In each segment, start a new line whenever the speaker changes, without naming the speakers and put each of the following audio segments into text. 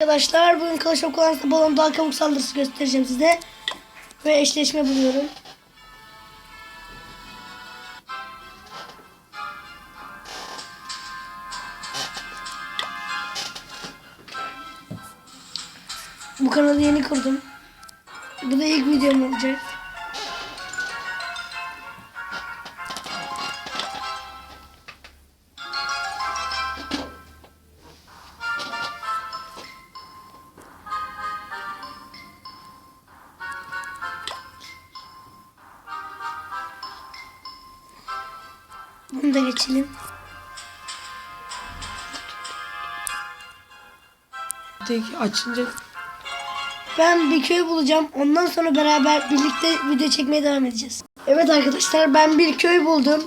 Arkadaşlar bugün Clash of Clans'ta balon daha kabuk saldırısı göstereceğim size. Ve eşleşme buluyorum. Bu kanalı yeni kurdum. Bu da ilk videom olacak. Bunu da geçelim.
Açınca
Ben bir köy bulacağım. Ondan sonra beraber birlikte video çekmeye devam edeceğiz. Evet arkadaşlar ben bir köy buldum.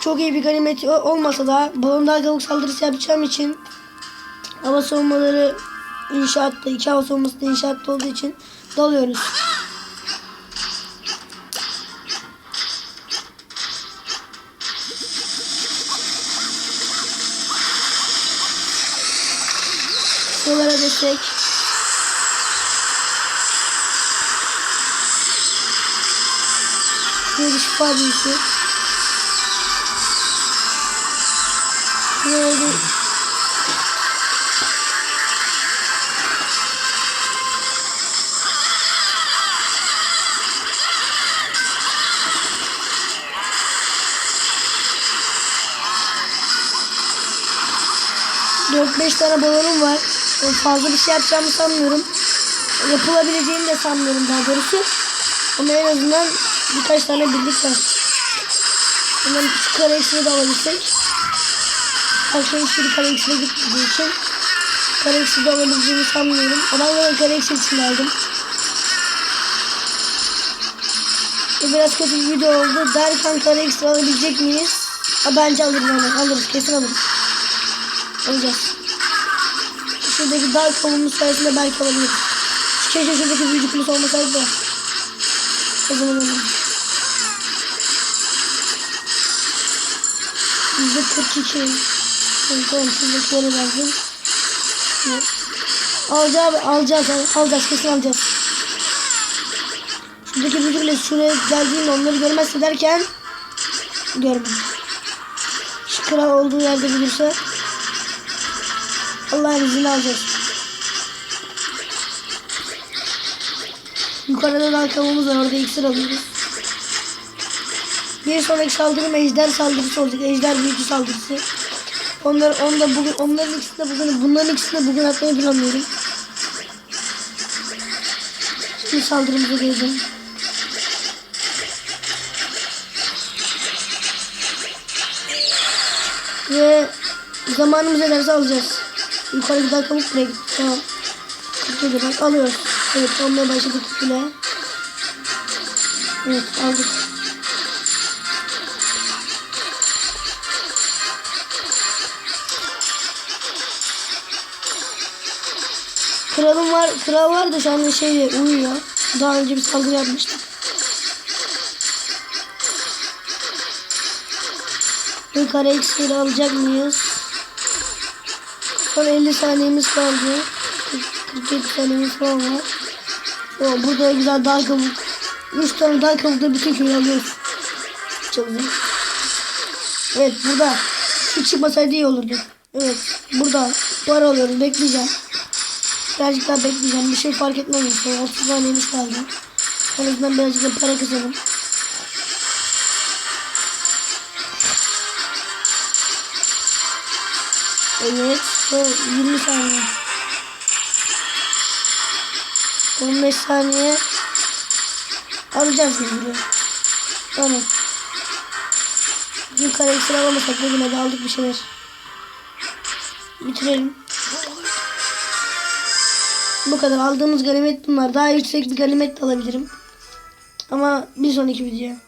Çok iyi bir ganimet olmasa da balonlar kavuk saldırısı yapacağım için hava savunmaları inşaatta, iki hava savunması da inşaatta olduğu için dalıyoruz. Destek. Şuraya bir şifa büyüsü. Bir... Dört beş tane balonum var. O Fazla bir şey yapacağımı sanmıyorum. Yapılabileceğini de sanmıyorum daha doğrusu. Ama en azından birkaç tane birlik var. Hemen şu kare eksini de alabilsek. Akşam hiçbiri kare eksine gitmediği için kare eksini de alabileceğimi sanmıyorum. Ama ben kare eksini için aldım. Bu biraz kötü bir video oldu. Derken kare ekstra alabilecek miyiz? Ha, bence alırız hemen. Alırız. Kesin alırız. Alacağız. Şuradaki dar kavunun sayesinde belki alabiliriz. Keşke şuradaki büyücü kulesi olmasaydı da. O zaman alırız. Yüzde 42. Tamam, tamam şuradakileri lazım. Evet. Alacağız, alacağız, alacağız, kesin alacağız. Şuradaki büyücü kulesi şuraya geldiğinde onları görmezse derken görmedim. Şu kral olduğu yerde bulursa Allah'ın izniyle alacağız. Yukarıda da kavumuz var. Orada iksir alıyoruz. Bir sonraki saldırım ejder saldırısı olacak. Ejder büyücü saldırısı. Onlar, onu da bugün, onların ikisini bugün, bunların ikisini bugün atmayı planlıyorum. Şimdi saldırımıza geleceğim. Ve zamanımız ederse alacağız. Yukarı gider kabuk buraya gitti. Tamam. 47 bak alıyoruz. Evet olmaya başladık bile. Evet aldık. Kralım var, kral var da şu anda şey uyuyor. Daha önce bir saldırı yapmıştık. Bu kare alacak mıyız? Son 50 saniyemiz kaldı. 47 saniyemiz falan var. O, burada güzel dağ kabuk. 3 tane dağ kabukta bütün köyü alıyoruz. Çok. Evet burada. Şu çıkmasaydı iyi olurdu. Evet burada para alıyoruz. Bekleyeceğim. Birazcık daha bekleyeceğim. Bir şey fark etmez. Son 30 saniyemiz kaldı. En azından birazcık da para kazanalım. Evet. Son 20 saniye. 15 saniye. Alacağız burayı. Tamam. Bugün kare ekstra alamasak bugüne de aldık bir şeyler. Bitirelim. Bu kadar aldığımız ganimet bunlar. Daha yüksek bir ganimet de alabilirim. Ama bir sonraki video.